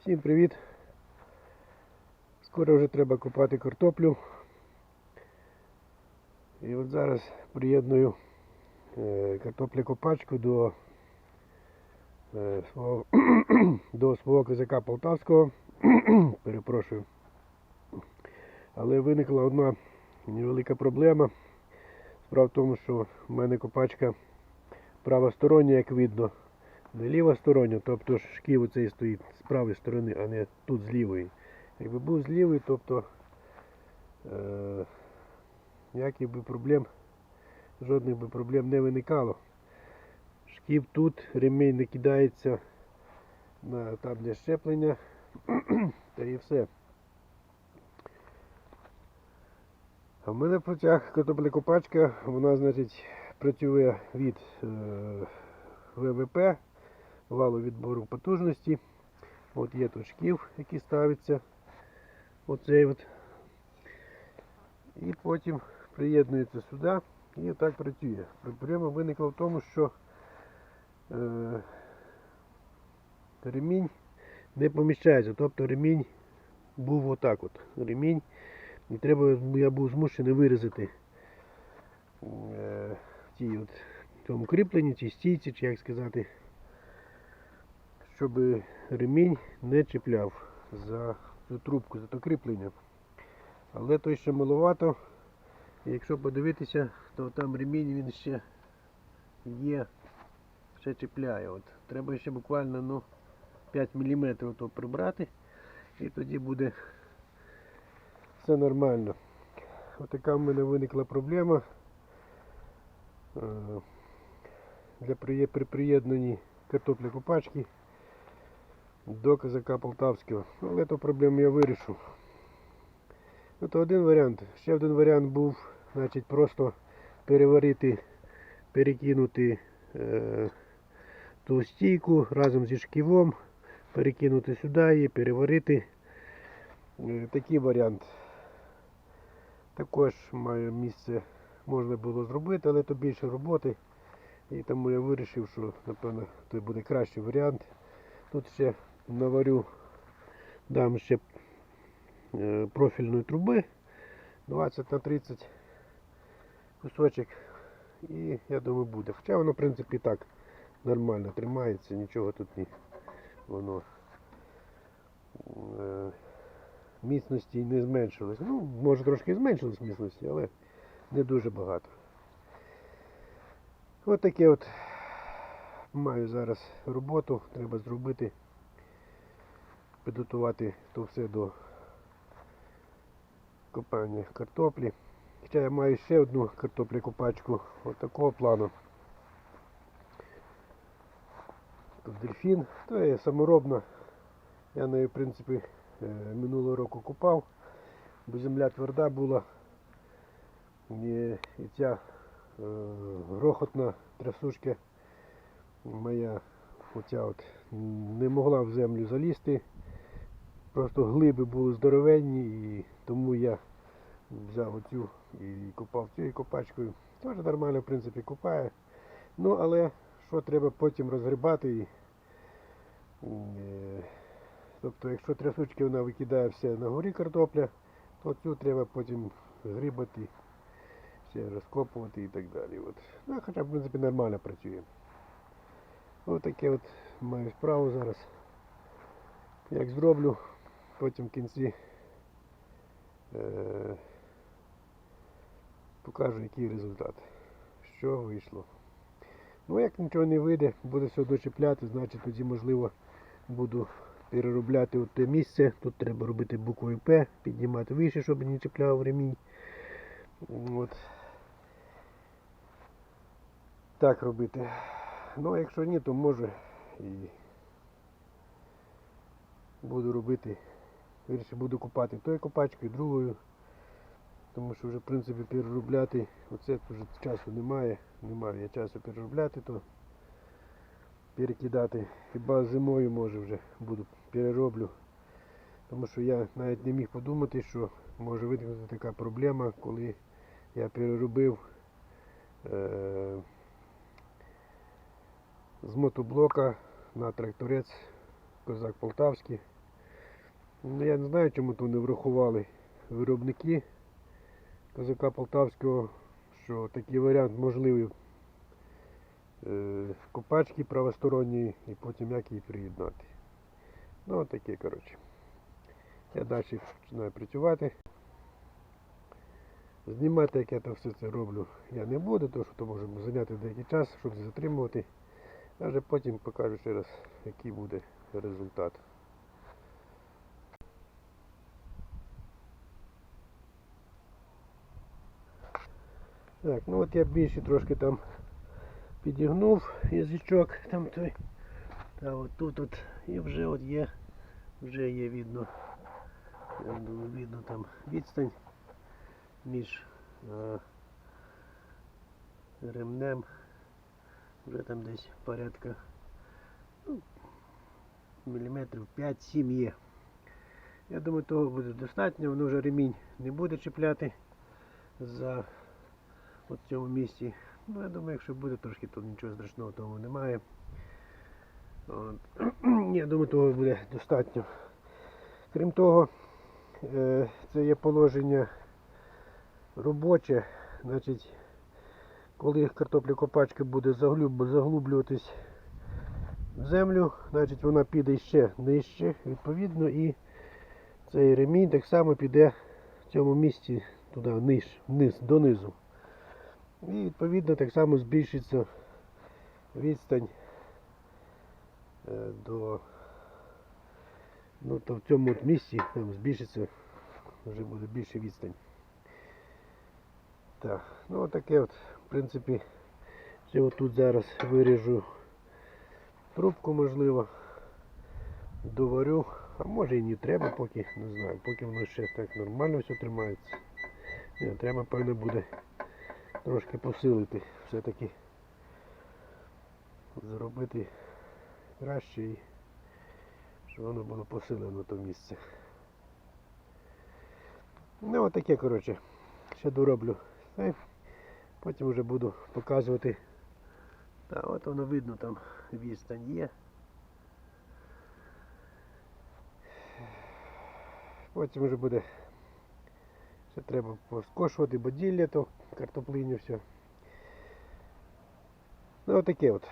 Всім привіт! Скоро вже треба копати картоплю. І от зараз приєдную е, картоплекопачку до, е, свого, до свого козака Полтавського. Перепрошую. Але виникла одна невелика проблема. Справа в тому, що в мене копачка правостороння, як видно, не лівостороння, тобто шків оцей стоїть з правої сторони, а не тут з лівої. Якби був з лівої, тобто е, ніяких би проблем, жодних би проблем не виникало. Шків тут, ремінь не кидається на там для щеплення, та і все. А в мене потяг картоплекопачка, вона, значить, працює від е, ВВП, валу відбору потужності. От є тут шків, який ставиться. Оцей от. І потім приєднується сюди і так працює. Проблема виникла в тому, що е, ремінь не поміщається. Тобто ремінь був отак от. Ремінь. І треба, я був змушений вирізати е, ті от, в цьому кріпленні, чи стійці, чи як сказати, щоб ремінь не чіпляв за цю трубку, за то кріплення. Але то ще маловато. Якщо подивитися, то там ремінь він ще є, ще чіпляє. От. Треба ще буквально ну, 5 мм то прибрати і тоді буде все нормально. Отака в мене виникла проблема. Е, Для при приєднанні картопля копачки до козака Полтавського. Але ту проблему я вирішу. Ну, то один варіант. Ще один варіант був, значить, просто переварити, перекинути е, ту стійку разом зі шківом, перекинути сюди і переварити. Е, Такий варіант. Також має місце можна було зробити, але то більше роботи. І тому я вирішив, що напевно це буде кращий варіант. Тут ще наварю, дам ще е, профільної труби 20 на 30 кусочок. І я думаю буде. Хоча воно в принципі так нормально тримається, нічого тут не воно е, міцності не зменшилось. Ну, може трошки зменшилось міцності, але не дуже багато. Ось таке от маю зараз роботу, треба зробити, підготувати то все до копання картоплі. Хоча я маю ще одну картоплю-копачку от такого плану. Тут дельфін, то є саморобна. Я нею, в принципі, е, минулого року купав, бо земля тверда була. І, і ця е, грохотна трясушка моя оця от не могла в землю залізти. Просто глиби були здоровенні і тому я взяв оцю і копав цією копачкою. Теж нормально в принципі копає. Ну але що треба потім розгрібати і е, Тобто, якщо трясучки вона викидає все на горі картопля, то цю треба потім грибати, ще розкопувати і так далі. От. Ну, хоча, в принципі, нормально працює. Ось таке от маю справу зараз. Як зроблю, потім в кінці е- покажу, який результат. Що вийшло. Ну, як нічого не вийде, буде все дочіпляти, значить тоді можливо буду переробляти от те місце. Тут треба робити буквою П, піднімати вище, щоб не чіпляв ремінь. От. Так робити. Ну а якщо ні, то може і буду робити. Вірше буду купати тою копачкою, другою. Тому що вже в принципі переробляти, оце вже часу немає, немає я часу переробляти, то перекидати. Хіба зимою може вже буду перероблю. Тому що я навіть не міг подумати, що може виникнути така проблема, коли я переробив е- з мотоблока на тракторець Козак Полтавський. Ну, я не знаю, чому то не врахували виробники козака Полтавського, що такий варіант можливий е, копачки правосторонньої і потім як її приєднати. Ну таке, коротше. Я далі починаю працювати. Знімати, як я то все це роблю, я не буду, тому що то може зайняти деякий час, щоб не затримувати. А вже потім покажу ще раз, який буде результат. Так, ну от я більше трошки там підігнув язичок там той. Та от тут от і вже от є, вже є видно. Я думаю, видно там відстань між е, ремнем. Вже там десь порядка ну, міліметрів 5-7 є. Я думаю, того буде достатньо, воно вже ремінь не буде чіпляти за в цьому місці. Ну, я думаю, якщо буде трошки, то нічого страшного того немає. От. Я думаю, того буде достатньо. Крім того, е, це є положення робоче, значить, коли картоплекопачка буде заглублюватись в землю, значить вона піде ще нижче, відповідно, і цей ремінь так само піде в цьому місці туди вниз, вниз, донизу. І відповідно так само збільшиться відстань е, до ну, то в цьому от місці там збільшиться, вже буде більше відстань. Так, ну отаке от, в принципі, ще отут зараз виріжу трубку, можливо, доварю, а може і не треба поки, не знаю, поки воно ще так нормально все тримається. Ні, треба, певно, буде трошки посилити, все-таки зробити краще і щоб воно було посилено то місце. Ну отаке, коротше, ще дороблю. Все. Потім вже буду показувати. Та от воно видно там відстань є. Потім вже буде. Треба поскошувати боділля, то картоплиню все. Ну отаке от.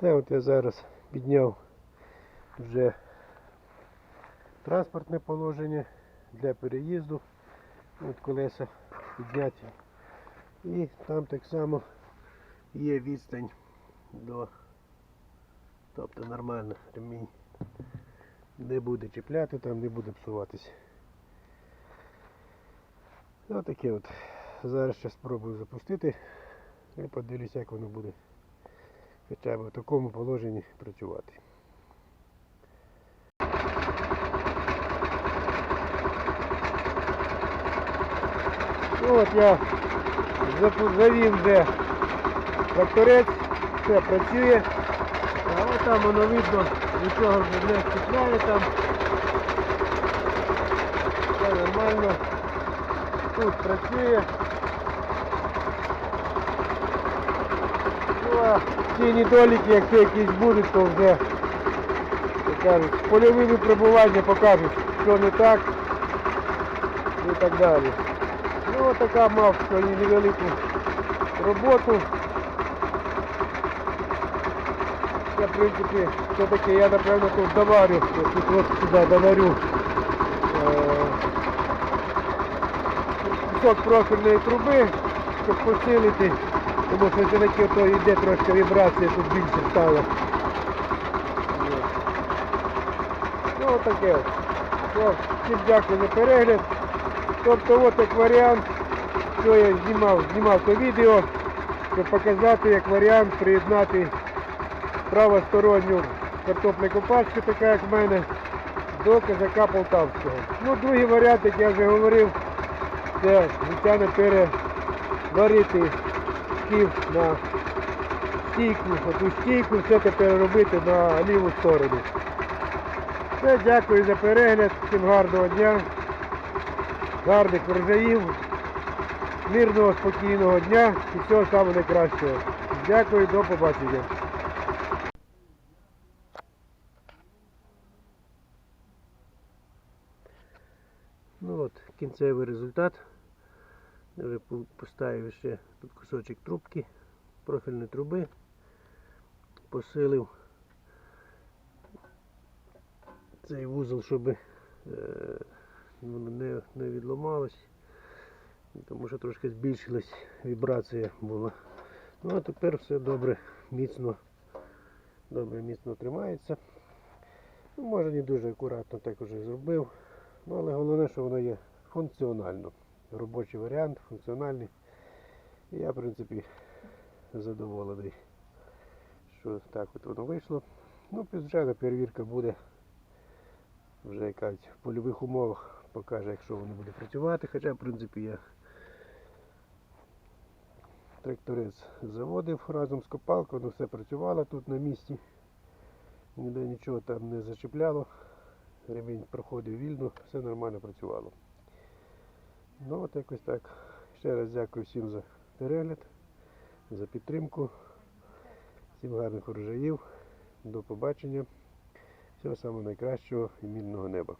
Та от я зараз підняв вже транспортне положення для переїзду. От колеса підняті. І там так само є відстань до тобто нормально ремінь не буде чіпляти, там не буде псуватись. Ось таке от. Зараз ще спробую запустити і подивлюсь, як воно буде хоча б в такому положенні працювати. Ну от я завів вже тракторець, все працює. А от там воно видно, нічого вже не чіпляє там. Все нормально. Тут працює. Ну а ці недоліки, якщо якісь будуть, то вже як кажуть, польові випробування покажуть, що не так і так далі. Ну така мав сьогодні невелику роботу. Я, в принципі, все-таки я напевно тут доварю, тут от сюди доварю е, кусок профільної труби, щоб посилити, тому що все-таки то йде трошки вібрація, тут більше стало. Ну отаке от. Всім дякую за перегляд. Тобто от як варіант, що я знімав, знімав то відео, щоб показати як варіант приєднати правосторонню картоплекопачку, така як в мене, до казака Полтавського. Ну, другий варіант, як я вже говорив, це звичайно переварити шків на стійку, оту стійку, все тепер робити на ліву сторону. Все, дякую за перегляд, всім гарного дня, гарних врожаїв мирного, спокійного дня і всього найкращого. Дякую, до побачення. Ну от, кінцевий результат. Я вже поставив ще тут кусочок трубки, профільної труби, посилив цей вузол, щоб е, воно не, не відламалось, тому що трошки збільшилась вібрація була. Ну а тепер все добре, міцно, добре міцно тримається. Ну, може не дуже акуратно так уже зробив. Ну, але головне, що воно є функціонально. Робочий варіант, функціональний. Я, в принципі, задоволений, що так от воно вийшло. Ну, звичайно, перевірка буде вже якась в польових умовах покаже, якщо воно буде працювати. Хоча, в принципі, я тракторець заводив разом з копалкою, воно все працювало тут на місці. Ніде нічого там не зачіпляло. Ремінь проходив вільно, все нормально працювало. Ну от якось так. Ще раз дякую всім за перегляд, за підтримку. Всім гарних урожаїв. До побачення. Всього самого найкращого і мінного неба.